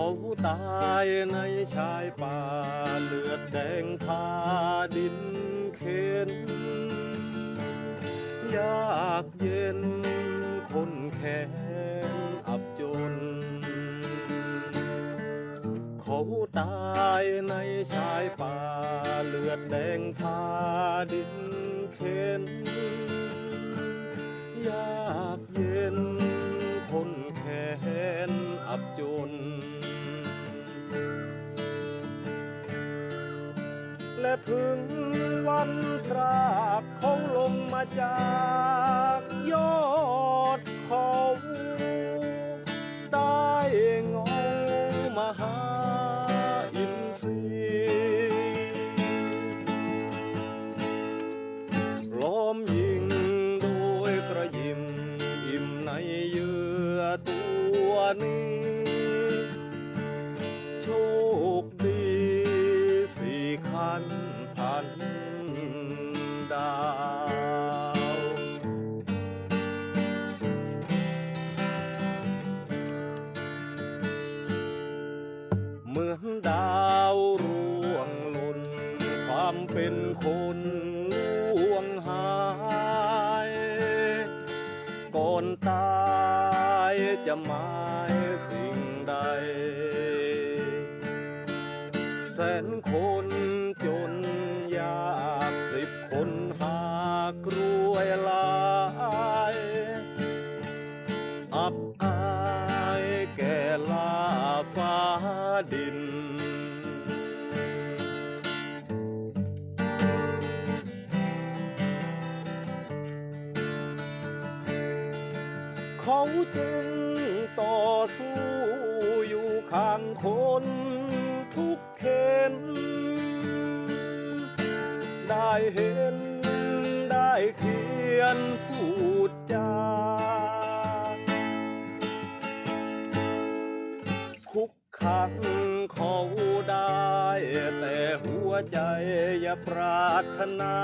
เขาตายในชายป่าเลือดแดงทาดินเข็นยากเย็นคนแค้นอับจน เขาตายในชายป่าเลือดแดงทาดินเข็นยากเย็นคนแค้นอับจน และถึงวันพรากเขาลงมาจากยอดเขาได้เงามาหาอินทรีล้อมยิงโดยกระยิมอิ่มในเยื่อตัวนี้ ดาวเหมือนดาวร่วงหล่นความเป็นคนล่วงหายก่อนตายจะหมายสิ่งใด แสนคน อับอายแก่ลาฟ้าดิน เขาจึงต่อสู้อยู่ข้างคนทุกเข็นได้เห็นได้เขียนพูดจา คุกขังเขาได้แต่หัวใจอย่าปรารถนา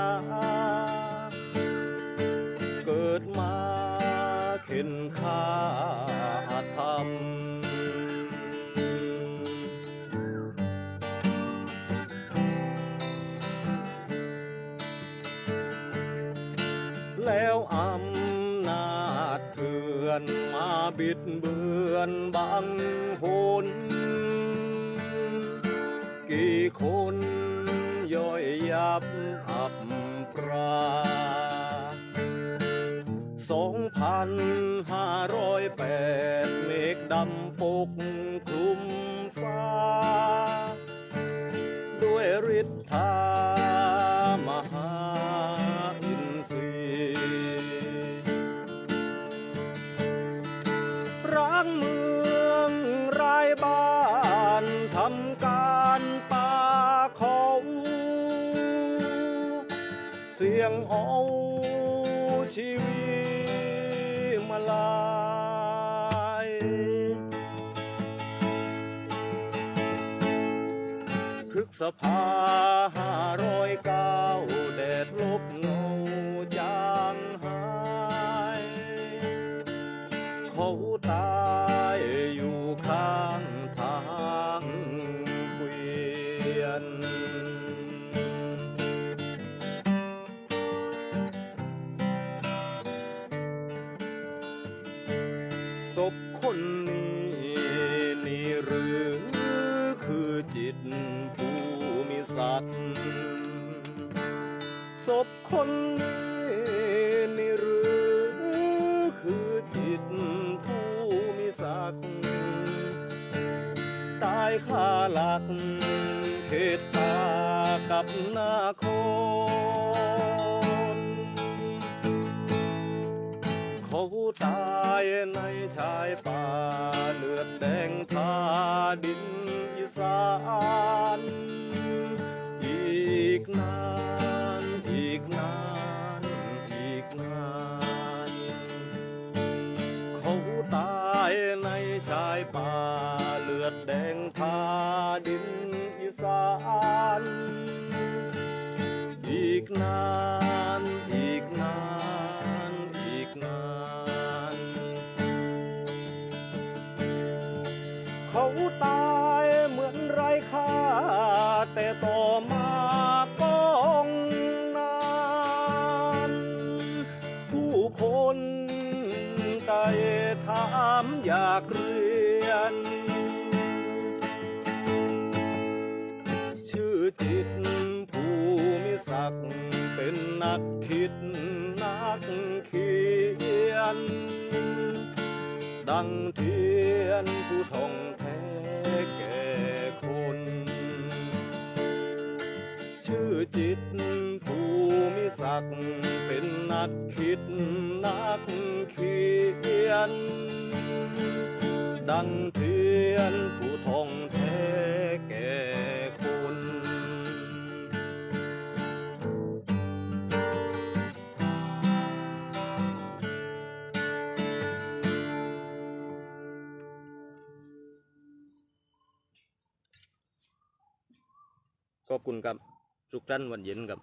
เกิดมาเข็นค่าทำแล้วอำนา อนมาบิดเบือนบังหนกี่คนย่อยยับอับปราสองพันห้าร้อยแปดเมฆดำปกคลุมฟ้า ด้วยฤทธา ยงเอาชีวิตมาลายพฤกษภาห้าร้อยเก้าแดดลบเงาจางหายเขาตายอยู่ข้างทาง ศพคนนี้นี่หรือคือจิตผู้มีสัตว์ศพคนนี้นี่หรือคือจิตผู้มีสัตว์ตายคาหลักเขตตากับนาค เขาตายในชายป่าเลือดแดงทาดินอีสานอีกนานอีกนานอีกนานเขาตายในชายป่าเลือดแดงทาดินอีสานอีกนานอีกนาน เขาตายเหมือนไรค่า แต่ต่อมาก็องนานผู้คนใจถามอยากเรียน ชื่อจิตภูมิศักดิ์เป็นนักคิดนัก เขียนดังเทียนผู้ทองแท้แก่คน ชื่อจิตภูมิศักดิ์เป็นนักคิดนักเขียน ดังเทียนผู้ทองแท้ ขอบคุณครับทุกท่านวันเย็นครับ